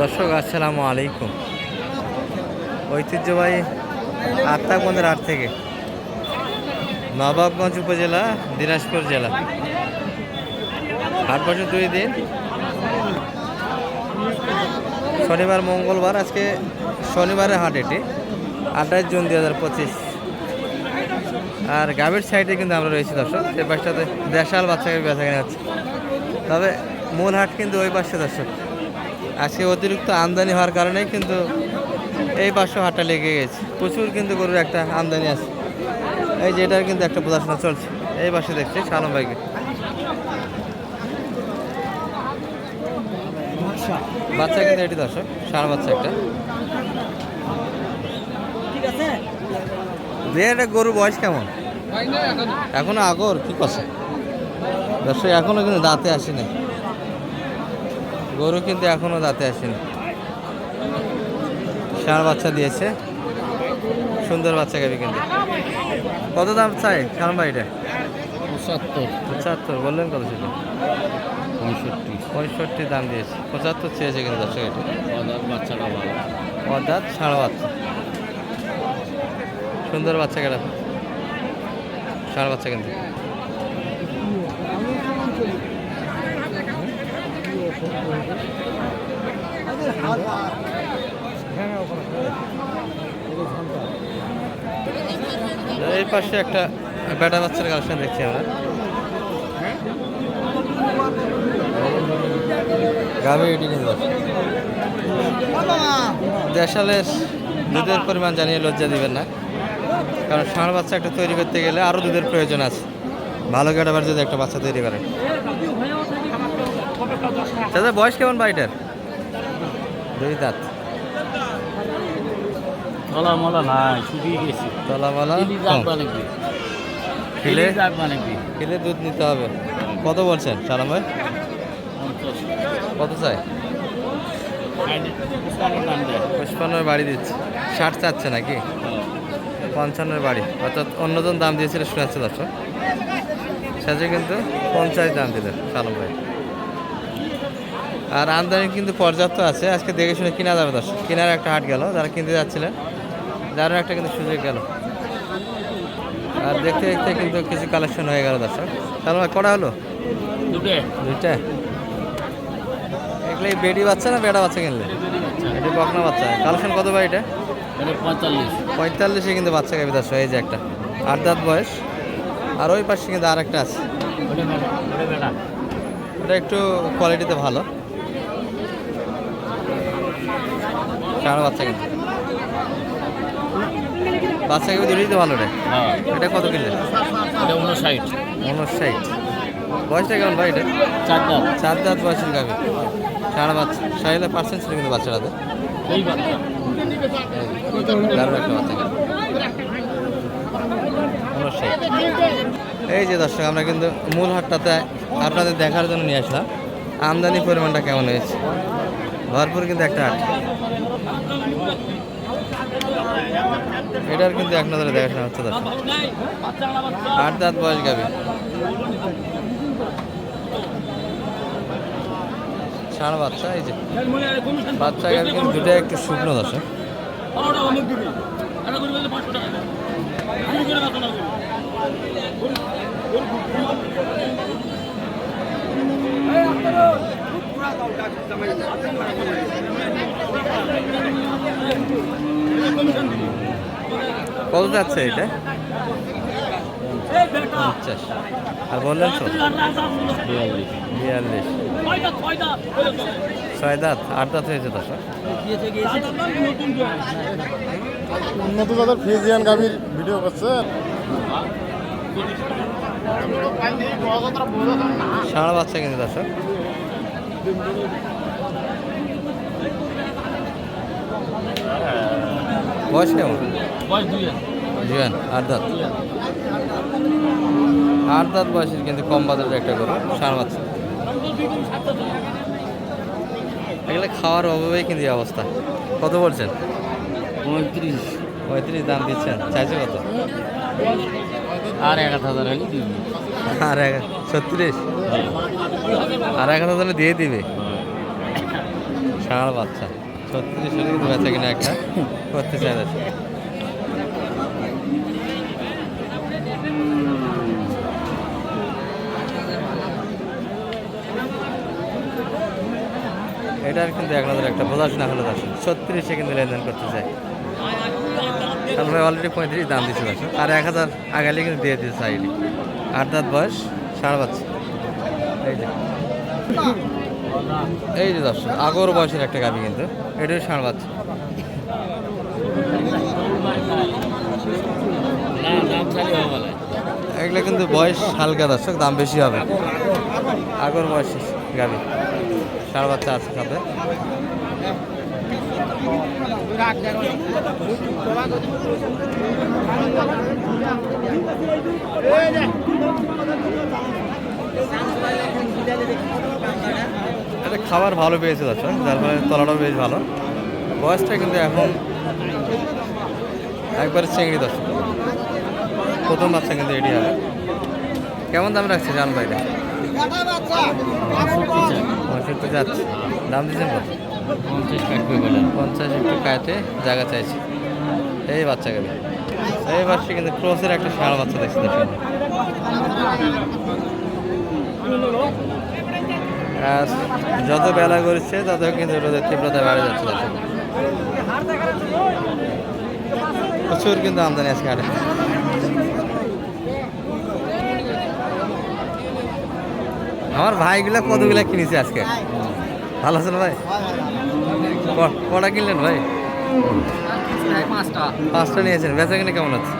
দর্শক, আসসালামু আলাইকুম। ঐতিহ্যবাহী আত্মাগঞ্জের হাট থেকে। নবাবগঞ্জ উপজেলা, দিনাজপুর জেলা। হাট বছর দুই দিন। শনিবার, মঙ্গলবার, আজকে শনিবারের হাট এটি, আঠাশ জুন দুই হাজার পঁচিশ। আর গাভীর সাইডে কিন্তু আমরা রয়েছি দর্শক এই পাশটাতে দেশাল বাচ্চাকে বেচা কেনা তবে মূল হাট কিন্তু ওই পাশে দর্শক। আজকে অতিরিক্ত আমদানি হওয়ার কারণে কিন্তু এই পাশে হাটটা লেগে গেছে। প্রচুর কিন্তু গরুর একটা আমদানি আছে। এই যে এটার কিন্তু একটা প্রদর্শন চলছে। এই পাশে দেখছি সালম ভাইকে। বাচ্চা কিন্তু এটি দর্শক সার বাচ্চা একটা। এটা গরুর বয়স কেমন? এখনও আগর, কি কথা দর্শক, এখনও কিন্তু দাঁতে আসেনি। গরু কিন্তু এখনও দাঁতে আসেনি। ষাঁড় বাচ্চা দিয়েছে। সুন্দর বাচ্চা গাবি কিন্তু। কত দাম চাই ষাঁড় ভাই এটা? পঁচাত্তর। পঁচাত্তর বললেন কত ছিল পঁয়ষট্টি। পঁয়ষট্টি দাম দিয়েছে। পঁচাত্তর চেয়েছে কিন্তু দর্শক এটা। বাজার বাচ্চাটা ভালো। অর্থাৎ ষাঁড় বাচ্চা। সুন্দর বাচ্চা কেটা। ষাঁড় বাচ্চা কিন্তু। এই পাশে একটা বেটা বাচ্চার কালেকশন দেখছি আমরা। গাভী এটি কিন্তু দেশালের দুধের পরিমাণ জানিয়ে লজ্জা দিবেন না। কারণ ষাঁড় বাচ্চা একটা তৈরি করতে গেলে আরও দুধের প্রয়োজন আছে। ভালো কাটাবার যদি একটা বাচ্চা তৈরি করে। দাদা বয়স কেমন বাড়িটার? দুই দাঁত। নাই শুকিয়ে গেছি। তলামালা? খেলে দুধ নিতে হবে। কত বলছেন সালাম ভাই? কত চাই? পঁচপান্নর বাড়ি দিচ্ছে। ষাট চাচ্ছে নাকি? পঞ্চান্নের বাড়ি। অর্থাৎ অন্যজন দাম দিয়েছিল শোনাচ্ছে দর্শক। সাথে কিন্তু পঞ্চাশ দাম দিল সালম ভাই। আর আমদানি কিন্তু পর্যাপ্ত আছে। আজকে দেখে শুনে কিনা যাবে দর্শক। কেনার একটা হাট গেল যারা কিনতে যাচ্ছিলেন যারও একটা কিন্তু সুযোগ গেল। আর দেখতে দেখতে কিন্তু কিছু কালেকশন হয়ে গেল দর্শক। তাহলে কটা হলো? দুইটা। এগুলো বেডি বাচ্চা না বেড়া বাচ্চা কিনলে? এটি বকনা বাচ্চা। কালেকশন কত ভাই এটা? পঁয়তাল্লিশ। পঁয়তাল্লিশে কিন্তু বাচ্চা গাবি দশ এই যে একটা। আট দাঁত বয়স। আর ওই পাশে কিন্তু আর একটা আছে। ওটা একটু কোয়ালিটিতে ভালো। সারা বাচ্চা কিন্তু। বাচ্চা গাবি দুটোই তো ভালো রে। এটা কত কিনলে? এটা উনষাট উনষাট বয়সটা কেমন ভাই এটা? চারটা চার দাঁত বয়সের গাবি সারা বাচ্চা সাইলে পার্সেন্ট ছিল কিন্তু বাচ্চাটাতে। দারুণ একটা বাচ্চা উনষাট এই যে দর্শক আমরা কিন্তু মূল হাটটাতে আপনাদের দেখার জন্য নিয়ে আসলাম। আমদানি পরিমাণটা কেমন হয়েছে? ভরপুর কিন্তু একটা হাট এটার কিন্তু এক নজরে দেখাশোনা হচ্ছে আট দাঁত বয়স গাবি ষাঁড় বাচ্চা, এই যে। বাচ্চা গাবি কিন্তু দুটো একটু শুকনো, দর্শক। কত যাচ্ছে এটা? পঞ্চাশ। আর বললেন তো? বিয়াল্লিশ। ছয় দাঁত? আট দাঁত হয়েছে দর্শক উন্নত জাতের ফ্রিজিয়ান গাভীর ভিডিও করছে। ষাঁড় বাচ্চা কিন্তু দর্শক বয়স কেমন? দুই আট দাঁত? আট দাঁত বয়সের কিন্তু কম বাজারের একটা গরু ষাঁড় বাচ্চা এগুলো খাওয়ার অভাবেই কিন্তু অবস্থা। কত বলছেন? পঁয়ত্রিশ। পঁয়ত্রিশ দাম দিচ্ছেন। চাইছে কত? আর এক হাজার হলে দিবি আর এক ছত্রিশ? আর এক হাজার দিয়ে দিবে। ষাঁড় বাচ্চা। ছত্রিশ হলে কিন্তু বেচা কিনা একটা। করতে চাই দর্শক এটার কিন্তু এক নজর একটা বোঝাশোনা হলো দর্শক। ছত্রিশে কিন্তু লেনদেন করতে চাই। কারণ ভাই অলরেডি পঁয়ত্রিশ দাম দিচ্ছে দর্শক। আর এক হাজার আগালে কিন্তু দিয়ে দিচ্ছে সাইডে আট দাঁত বয়স ষাঁড় বাচ্চা। এই যে। এই যে দর্শক, আগর বয়সের একটা গাবি কিন্তু। চালি হবে না এগুলো কিন্তু বয়স হালকা দর্শক, দাম বেশি হবে। আগর বয়স গাবি ষাঁড় বাচ্চা আছে সাথে। খাবার ভালো পেয়েছে দর্শক যার ফলে তলাটাও বেশ ভালো। বয়সটা কিন্তু এখন একবারে চিংড়ি দর্শক প্রথম বাচ্চা কিন্তু এটি হবে। কেমন দাম রাখছে জান ভাইটা? দাম দিচ্ছেন কত? পঞ্চাশ কাটবে বলে পঞ্চাশ একটু কায়তে জায়গা চাইছে। এই বাচ্চা গেলে। এই বাচ্চা কিন্তু ক্রসের একটা ষাঁড় বাচ্চা দেখছি দেখুন আর যত বেলা করছে তত কিন্তু রোদের তীব্রতা বেড়ে যাচ্ছে। প্রচুর কিন্তু আমদানি আজকে হাটে। আমার ভাইগুলা কতগুলা কিনেছে আজকে? ভালো আছেন ভাই? কটা কিনলেন ভাই? পাঁচটা। নিয়েছেন বেচা কিনে কেমন আছে?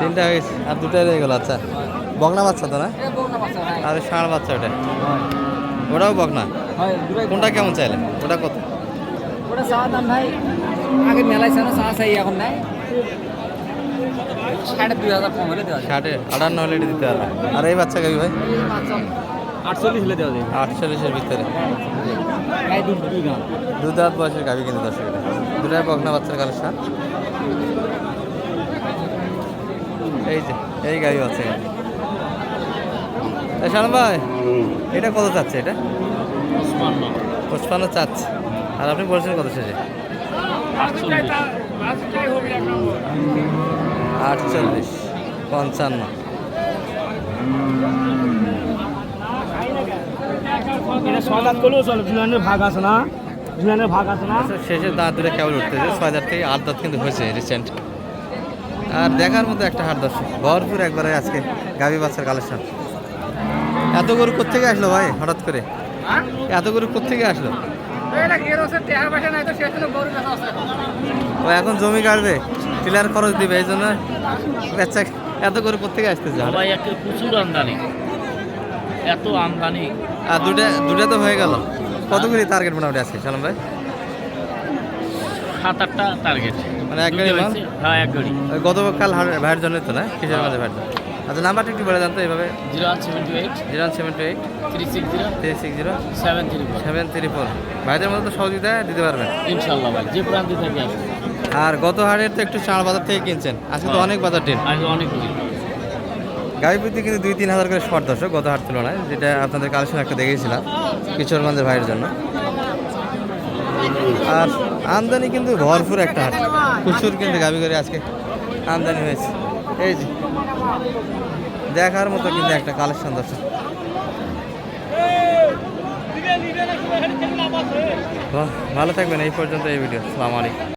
তিনটা হয়েছে আর দুটাই রয়ে গেল আচ্ছা। বকনা বাচ্চা তো না? আর ষাঁড় বাচ্চা ওটা। ওটাও বকনা? কোনটা কেমন চাইলেন? ওটা কত? ওটা চাওয়ার দাম ভাই আগে মেলায় ছিল চা চাই এখন নাই। সাড়ে দুই হাজার কম হলে দেওয়া ষাটে আটান্ন হলে দিতে পারবে আর এই বাচ্চা গাবি ভাই? আটচল্লিশ হলে দেওয়া যায়। আটচল্লিশের ভিতরে। দু দাঁত বয়সের গাবি কিন্তু দর্শক। দুটাই বকনা বাচ্চার কালেকশন এই যে এই বাচ্চা কিন্তু শালম ভাই এটা কত চাচ্ছে এটা? পঁচপান্ন চাচ্ছে। আর আপনি বলছেন কত শেষে? আটচল্লিশ। পঞ্চান্ন। এটা সদাত করলেও চলে জুলানের ভাগ আছে না? জুলানের ভাগ আছে না? আচ্ছা, শেষের দাঁত দুটো কেবল উঠতেছে? ছয় হাজার থেকে আট দাঁত কিন্তু হয়েছে রিসেন্ট আর দেখার মতো একটা হাট দর্শক ভরপুর একবারে আজকে গাভী বাচ্চার কালেকশন। এত গরু কোথেকে আসলো ভাই হঠাৎ করে? এত গরু কোথেকে আসলো? ও এখন জমি কাটবে টিলার খরচ দিবে এই জন্য এত গরু কোথেকে আসতেছে? সবাই একটা প্রচুর আমদানি। এত আমদানি। আর দুটা দুটা তো হয়ে গেল। কতগুলি টার্গেট মোটামুটি আছে সালাম ভাই? সাত আটটা টার্গেট মানে এক গাড়ি মাল? হ্যাঁ এক গাড়ি। গতকাল ভাইয়ের জন্যই তো না? কিসের মাঝে ভাইয়ের জন্য? আচ্ছা নাম্বারটা একটু বলে জানতো এইভাবে। Zero one seven two eight. Zero seven two eight. Three six zero. Three six zero. Seven three seven three four. ভাইদের মধ্যে তো সহযোগিতা দিতে পারবেন। ইনশাল্লাহ ভাই যে প্রান্ত থেকে আসবে আর গত হাটের তো একটু চার বাজার থেকে কিনছেন। আজকে তো অনেক বাজার টেন আগে অনেক প্রতি কিন্তু দুই তিন হাজার করে শর্ট দর্শক গত হাট তুলনায়, যেটা আপনাদের কালেকশন একটা দেখেছিলাম কিশোরগঞ্জের ভাইয়ের জন্য। আর আমদানি কিন্তু ভরপুর একটা হাট। প্রচুর কিন্তু গাবি করে আজকে আমদানি হয়েছে। এই যে, দেখার মতো কিন্তু একটা কালেকশন দর্শক। ভালো থাকবেন, এই পর্যন্ত এই ভিডিও। সালাম আলাইকুম।